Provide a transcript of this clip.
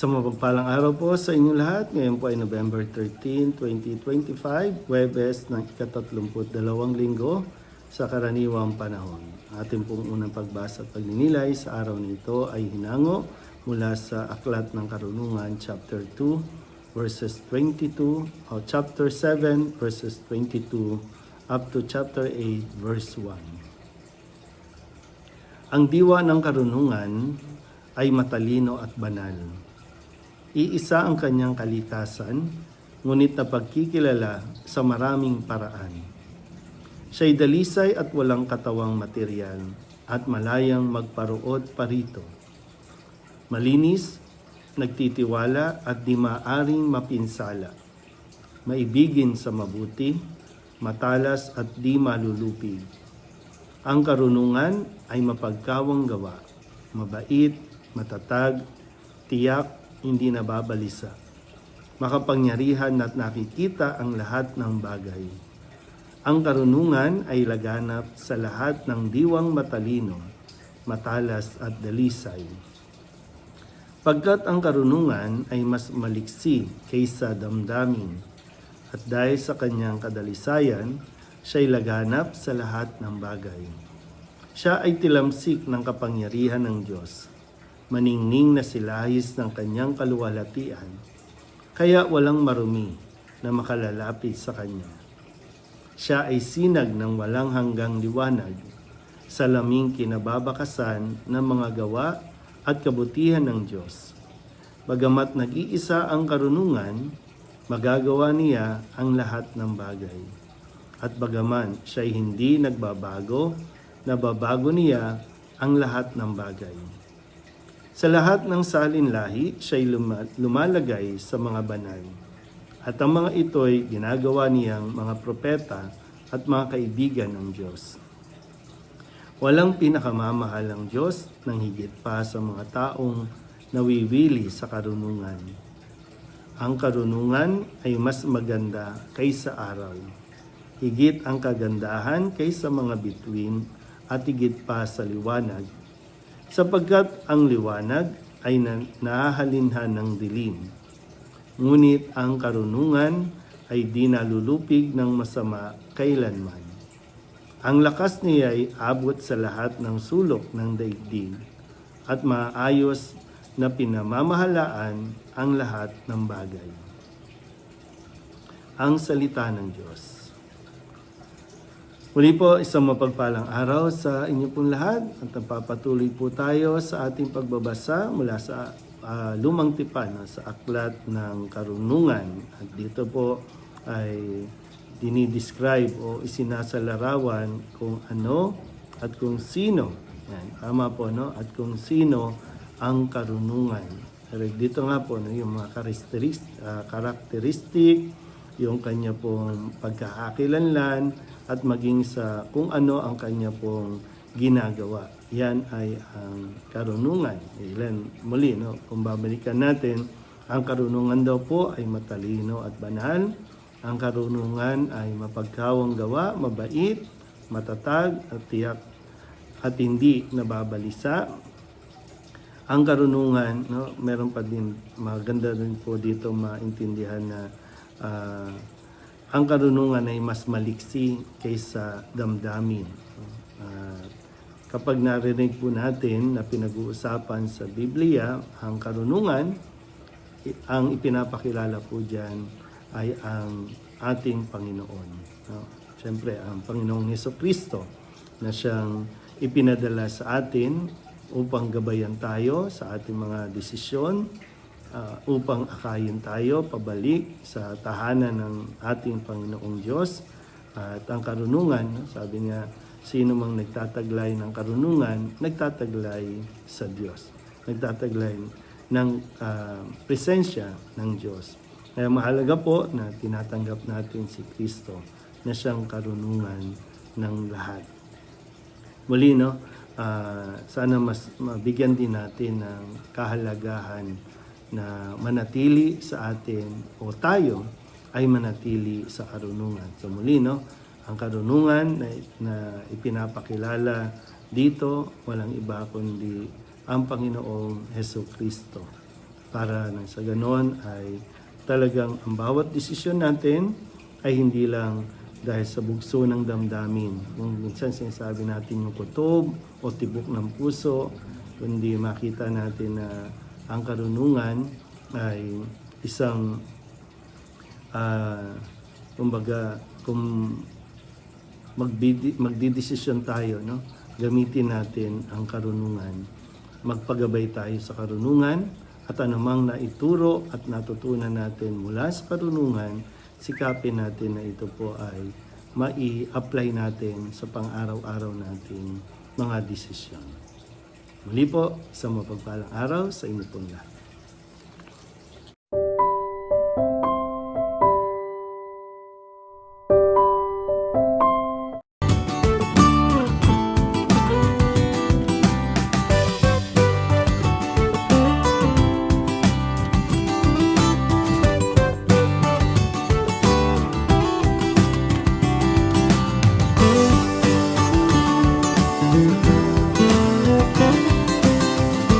Sa mapagpalang araw po sa inyo lahat, ngayon po ay November 13, 2025, Webes ng ikatatlumput dalawang linggo sa karaniwang panahon. Ating pong unang pagbasa at pagninilay sa araw nito ay hinango mula sa Aklat ng Karunungan, chapter 2, verses 22, o chapter 7, verses 22, up to chapter 8, verse 1. Ang diwa ng karunungan ay matalino at banal. Iisa ang kanyang kalikasan, ngunit napagkikilala sa maraming paraan. Siya'y dalisay at walang katawang material at malayang magparuod parito. Malinis, nagtitiwala at di maaring mapinsala. Maibigin sa mabuti, matalas at di malulupig. Ang karunungan ay mapagkawang gawa, mabait, matatag, tiyak, hindi nababalisa. Makapangyarihan at nakikita ang lahat ng bagay. Ang karunungan ay laganap sa lahat ng diwang matalino, matalas at dalisay. Pagkat ang karunungan ay mas maliksi kaysa damdamin, at dahil sa kanyang kadalisayan, siya'y laganap sa lahat ng bagay. Siya ay tilamsik ng kapangyarihan ng Diyos, maningning na silahis ng kanyang kaluwalhatian, kaya walang marumi na makalalapit sa kanya. Siya ay sinag ng walang hanggang liwanag, sa laming kinababakasan ng mga gawa at kabutihan ng Diyos. Bagamat nag-iisa ang karunungan, magagawa niya ang lahat ng bagay. At bagaman siya'y hindi nagbabago, nababago niya ang lahat ng bagay. Sa lahat ng salinlahi, siya'y luma- lumalagay sa mga banal. At ang mga ito'y ginagawa niyang mga propeta at mga kaibigan ng Diyos. Walang pinakamamahal ang Diyos ng higit pa sa mga taong nawiwili sa karunungan. Ang karunungan ay mas maganda kaysa araw. Higit ang kagandahan kaysa mga bituin at higit pa sa liwanag. Sapagkat ang liwanag ay na- nahahalinhan ng dilim. Ngunit ang karunungan ay di nalulupig ng masama kailanman. Ang lakas niya ay abot sa lahat ng sulok ng daigdig at maayos na pinamamahalaan ang lahat ng bagay. Ang salita ng Diyos. Muli po, isang mapagpalang araw sa inyo pong lahat at napapatuloy po tayo sa ating pagbabasa mula sa ah, lumang tipan no, sa aklat ng karunungan. At dito po ay dinidescribe o isinasalarawan kung ano at kung sino. Yan, tama po, no? At kung sino ang karunungan. Pero dito nga po, no, yung mga karakteristik, karakteristik yung kanya pong pagkakakilanlan at maging sa kung ano ang kanya pong ginagawa. Yan ay ang karunungan. Ilan muli, no? kung babalikan natin, ang karunungan daw po ay matalino at banal. Ang karunungan ay mapagkawang gawa, mabait, matatag at tiyak at hindi nababalisa. Ang karunungan, no, meron pa din maganda rin po dito maintindihan na ah, ang karunungan ay mas maliksi kaysa damdamin. Ah, kapag narinig po natin na pinag-uusapan sa Biblia ang karunungan, ang ipinapakilala po dyan ay ang ating Panginoon. No? Siyempre, ang Panginoong Heso Kristo na siyang ipinadala sa atin upang gabayan tayo sa ating mga desisyon, ah, upang akayin tayo pabalik sa tahanan ng ating Panginoong Diyos. At ang karunungan, sabi niya, sino mang nagtataglay ng karunungan, nagtataglay sa Diyos. Nagtataglay ng ah, presensya ng Diyos. Kaya mahalaga po na tinatanggap natin si Kristo na siyang karunungan ng lahat. Muli, no, ah, sana mas mabigyan din natin ng kahalagahan na manatili sa atin o tayo ay manatili sa karunungan. So muli, no, ang karunungan na, na ipinapakilala dito, walang iba kundi ang Panginoong Heso Kristo. para nang sa ganon ay talagang ang bawat desisyon natin ay hindi lang dahil sa bugso ng damdamin. Kung minsan sinasabi natin yung kutob o tibok ng puso, kundi makita natin na ang karunungan ay isang ah kumbaga kung magbidi, magdidesisyon tayo, no? gamitin natin ang karunungan. Magpagabay tayo sa karunungan at anumang naituro at natutunan natin mula sa karunungan, sikapin natin na ito po ay mai-apply natin sa pang-araw-araw nating mga desisyon. Muli po, isang mapagpalang araw sa inyo pong lahat.